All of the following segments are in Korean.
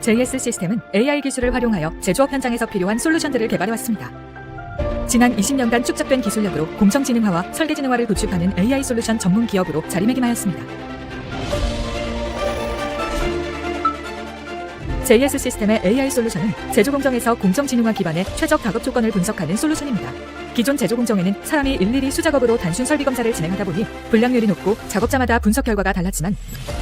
JS 시스템은 AI 기술을 활용하여 제조업 현장에서 필요한 솔루션들을 개발해왔습니다. 지난 20년간 축적된 기술력으로 공정지능화와 설계지능화를 구축하는 AI 솔루션 전문 기업으로 자리매김하였습니다. JS 시스템의 AI 솔루션은 제조 공정에서 공정지능화 기반의 최적 작업 조건을 분석하는 솔루션입니다. 기존 제조 공정에는 사람이 일일이 수작업으로 단순 설비 검사를 진행하다 보니 불량률이 높고 작업자마다 분석 결과가 달랐지만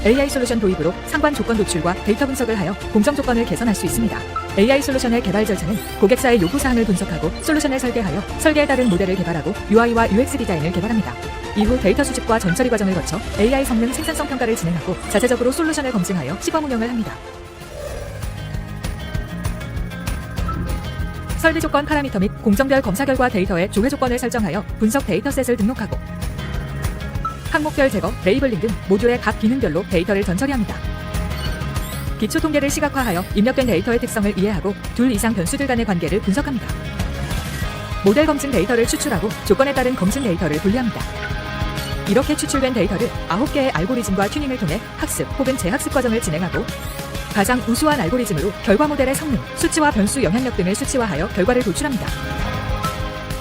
AI 솔루션 도입으로 상관 조건 노출과 데이터 분석을 하여 공정 조건을 개선할 수 있습니다. AI 솔루션의 개발 절차는 고객사의 요구 사항을 분석하고 솔루션을 설계하여 설계에 따른 모델을 개발하고 UI와 UX 디자인을 개발합니다. 이후 데이터 수집과 전처리 과정을 거쳐 AI 성능 생산성 평가를 진행하고 자체적으로 솔루션을 검증하여 시범 운영을 합니다. 설계 조건 파라미터 및 공정별 검사 결과 데이터의 조회 조건을 설정하여 분석 데이터셋을 등록하고 항목별 제거, 레이블링 등 모듈의 각 기능별로 데이터를 전처리합니다. 기초 통계를 시각화하여 입력된 데이터의 특성을 이해하고 둘 이상 변수들 간의 관계를 분석합니다. 모델 검증 데이터를 추출하고 조건에 따른 검증 데이터를 분리합니다. 이렇게 추출된 데이터를 9개의 알고리즘과 튜닝을 통해 학습 혹은 재학습 과정을 진행하고 가장 우수한 알고리즘으로 결과 모델의 성능, 수치와 변수 영향력 등을 수치화하여 결과를 도출합니다.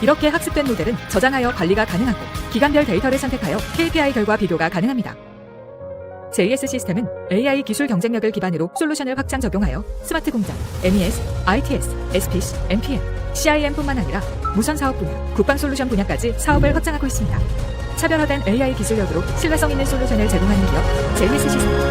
이렇게 학습된 모델은 저장하여 관리가 가능하고 기간별 데이터를 선택하여 KPI 결과 비교가 가능합니다. JS 시스템은 AI 기술 경쟁력을 기반으로 솔루션을 확장 적용하여 스마트 공장, MES, ITS, SPC, MPM, CIM뿐만 아니라 무선 사업 분야, 국방 솔루션 분야까지 사업을 확장하고 있습니다. 차별화된 AI 기술력으로 신뢰성 있는 솔루션을 제공하는 기업 JS 시스템.